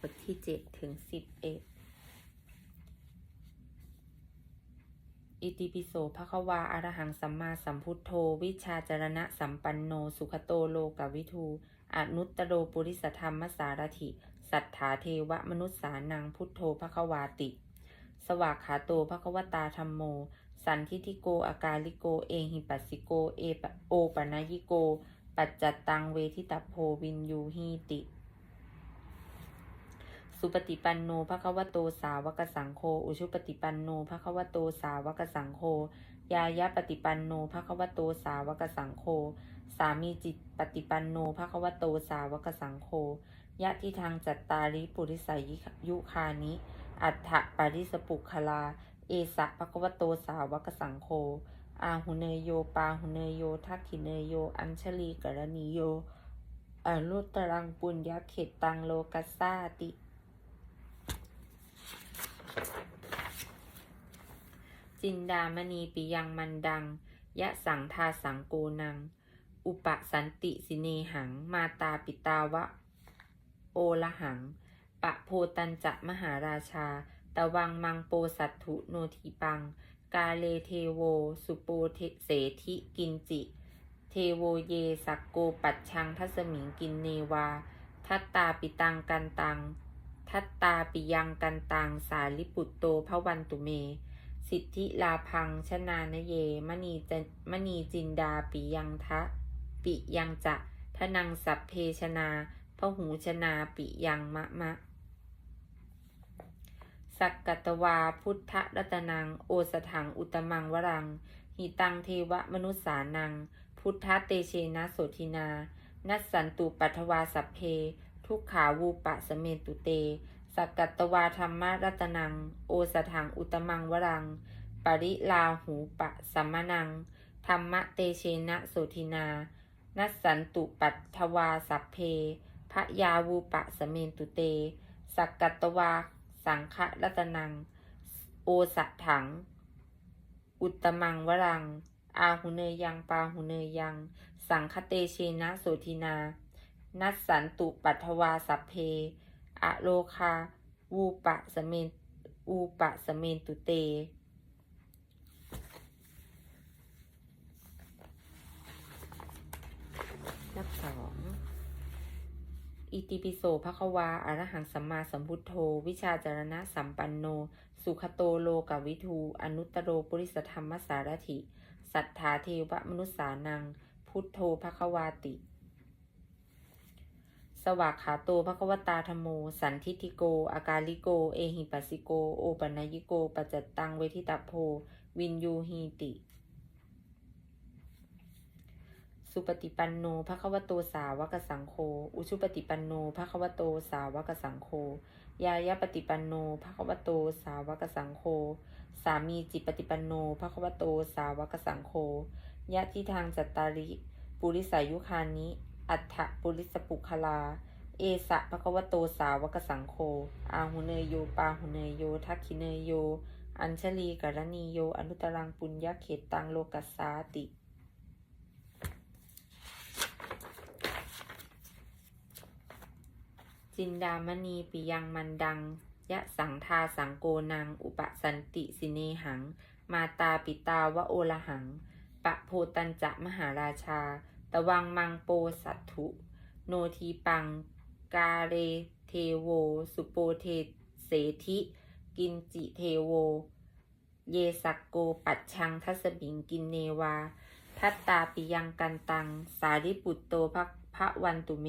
บทที่เจ็ดถึงสิบเอ็ดอิติปิโสภควาอารหังสัมมาสัมพุทโธ วิชาจารณะสัมปันโน สุขโตโลกวิทูอนุตตโรปุริสธรรมสารถิ สัทธาเทวมนุษสานังพุทโธภควาติ สวากขาโตภควตาธรรมโม สันทิทิโกอากาลิโก เอหิปัสสิโก เอปโอปนยิโก ปัจจตังเวทิตาโพวินยูหีติ สุปฏิปันโนภควโตสาวกสังโฆอุชุปฏิปันโนภควโตสาวกสังโฆยายะปฏิปันโนภควโตสาวกสังโฆสามีจิตปฏิปันโนภควโตสาวกสังโฆยะที่ทางจัตตาริปุริสัยยุคานิ อัฏฐปาริสปุคลา เอสะภควโตสาวกสังโฆอาหุเนยโยปาหุเนยโยทักขิเนยโย อัญชลีกรณีโยอนุตรังปุญญเขตตังโลกัสสาติ จินดามณีปิยังมันดัง ยะสังทาสังโกนัง อุปสันติสิเนหัง มาตาปิตาวะ โอละหัง ปะโพตันจะมหาราชา ตะวังมังโปสัตถุโนทีปัง กาเลเทโว สุโปเทเสธิกินจิ เทโวเยสักโกปัจชังทัสมิงกินเนวา ทัตตาปิตังกันตัง ทัตตาปิยังกันตัง สาลิปุตโตพระวันตุเม สิทธิลาพังชนานเย มณีจมณีจินดาปิยังทะ ปิยังจะทนังสัพเพชนาพหูชนาปิยังมะมะ สักกัตวาพุทธรัตนัง โอสถังอุตมังวรัง หิตังเทวมนุษสานัง พุทธเตเชนะโสทินา นัสสันตุปัทวาสัพเพ ทุกขาวูปะสเมตุเต สักกัตวาธรรมรัตนัง โอสถังอุตมังวรัง ปริลาหูปะสัมมนัง ธรรมเตเชนะโสทินา นัสสันตุปัตทวาสัพเพพระยาวูปะสเมตุเต สักกัตวาสังฆรัตนัง โอสถัง อุตมังวรัง อาหุเนยยังปาหุเนยยัง สังคเตเชนะโสทินา นัสสันตุปัทวาสัพเพ อโลคาวูปะสเมนอูปะสเมนตุเต นับสองอิติปิโสภควาอรหังสัมมาสัมพุทโธ วิชาจารณะสัมปันโน สุขโตโลกวิทู อนุตตโรปุริสธรรมสารถิ สัทธาเทวมนุษสานัง พุทโธภควาติ สวากขาโตภควตาธรรมโม สันทิติโก อากาลิโก เอหิปัสสิโก โอปัญญิโก ปัจจตังเวทิตาโพ วินยูหีติ สุปฏิปันโนภควโตสาวกสังโฆ อุชุปฏิปันโนภควโตสาวกสังโฆ ยายะปฏิปันโนภควโตสาวกสังโฆ สามีจิตปฏิปันโนภควโตสาวกสังโฆ ยะที่ทางจัตตาริ ปุริสายุคานิ อัฏฐปุริสปุคลา เอสะภควโตสาวกสังโฆ อาหุเนยโย ปาหุเนยโย ทักขิเนยโย อัญชลีกรณีโย อนุตตรังปุญญเขตตังโลกัสสาติจินดามณีปิยังมันดัง ยะสังทาสังโกนังอุปสันติสิเนหัง มาตาปิตาวะโอละหัง ปะโพตันจะมหาราชา ตะวังมังโปสัตถุ โนทีปัง กาเรเทโว สุโปเทเสธิ กินจิเทโว เยสักโกปัจชังทัสบิงกินเนวา ทัตตาปิยังกันตัง สาริปุตโตภพระวันตุเม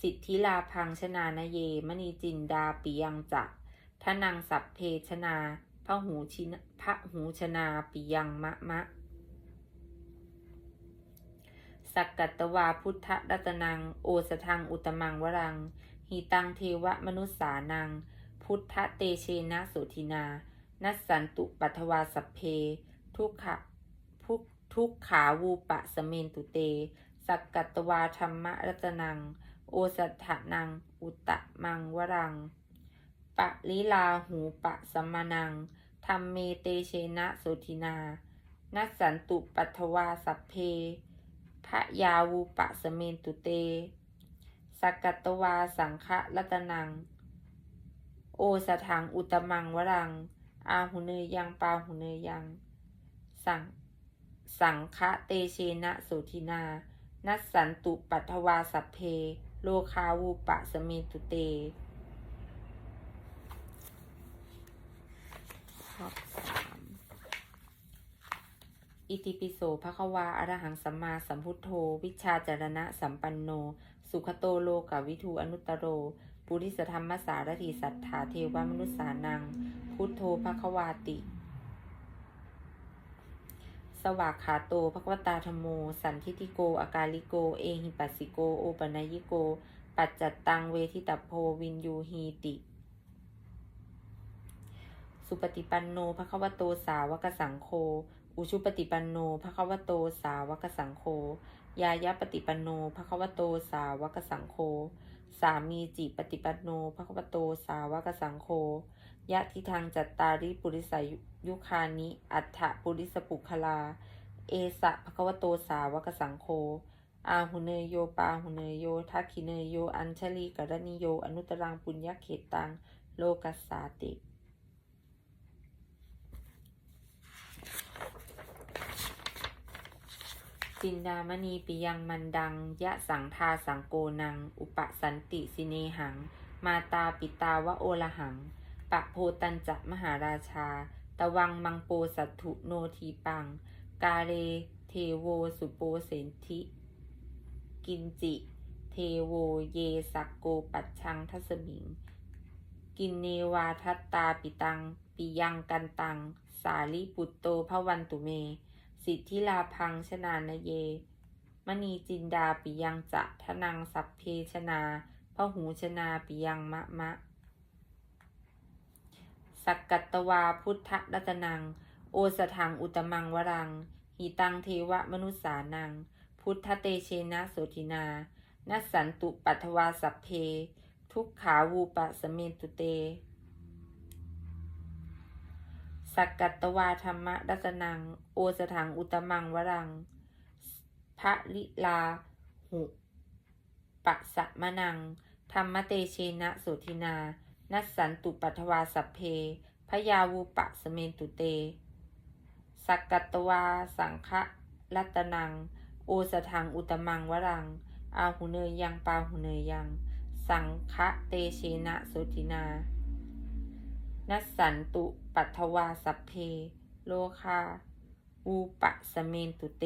สิทธิลาพังชนานเย มณีจินดาปิยังจะทนังสัพเพชนาพระหูชินพระหูชนาปิยังมะมะ สักกัตตวาพุทธรัตนัง โอสทังอุตมังวรังหิตังเทวมนุษสานัง พุทธเตเชนะสุทินา นัสสันตุปัทวาสัพเพ ทุกขะทุทุกขาวูปะสเมนตุเต สักกัตตวาธรรมรัตนัง โอสัทนัง อุตมังวรัง ปะลิลาหูปะสมมนังธรรมเมเตเชนะโสทินา นัสสันตุปัทวาสัพเพ พระยาวูปะสเมนตุเต สักกัตตวาสังฆรัตนัง โอสถังอุตมังวรัง อาหุเนยยังปาหุเนยยัง สังสังคะเตเชนะโสทินา นัสสันตุปัทวาสัพเพ โลคาวูปะสเมตุเตข้ อิติปิโสภควาอรหังสัมมาสัมพุทโธ วิชาจารณะสัมปันโน สุขโตโลกวิทูอนุตตโร ปุริสธรรมสารถีสัทธาเทวมนุษสานัง พุทโธภควาติ สวากขาโตภควตาธโม สันทิติโก อากาลิโก เอหิปัสสิโก โอปนัยยิโก ปัจจัตตังเวทิตพโพวินยูฮีติสุปฏิปันโนภควโตสาวกสังโฆ อุชุปฏิปันโนภควโตสาวกสังโฆยายะปฏิปันโนภควโตสาวกสังโฆสามีจิปฏิปันโนภควโตสาวกสังโฆยะทิทางจัตตาริปุริสายุคานิ อัฏฐปุริสปุคลา เอสะภควโตสาวกสังโฆอาหุเนยโยปาหุเนยโยทักขิเนยโย อัญชลีกรณิโย อนุตรังปุญญเขตัง โลกัสสาติ จินดามณีปิยังมันดัง ยะสังทาสังโกนัง อุปสันติสิเนหัง มาตาปิตาวะโอละหัง ปะโพตันจะมหาราชา ตะวังมังโปสัตถุโนทีปัง กาเลเทโวสุโปเสนทิ กินจิ เทโวเยสักโกปัจชังทัสมิง กินเนวาทัตตาปิตัง ปิยังกันตัง สาลิปุตโตพระวันตุเม สิทธิลาพังชนานเย มณีจินดาปิยังจะทนังสัพเพชนาพหูชนาปิยังมะมะ สักกัตวาพุทธรัตนัง โอสถังอุตมังวรังหิตังเทวมนุษสานัง พุทธเตเชนะโสทินานัสสันตุปัทวาสัพเพ ทุกขาวูปะสเมตุเต สักกัตวาธรรมรัตนัง โอสถังอุตมังวรัง พระลิลาหุปัสะมะนัง ธรรมเตเชนะโสทินา นัสสันตุปัทวาสัพเพพยาวูปะสเมตุเต สักกัตวาสังฆรัตนัง โอสถังอุตมังวรัง อาหุเนยยังปาหุเนยยัง สังฆเตเชนะโสทินา นัสสันตุปัทวาสัพเพ โลคาวูปะสเมนตุเต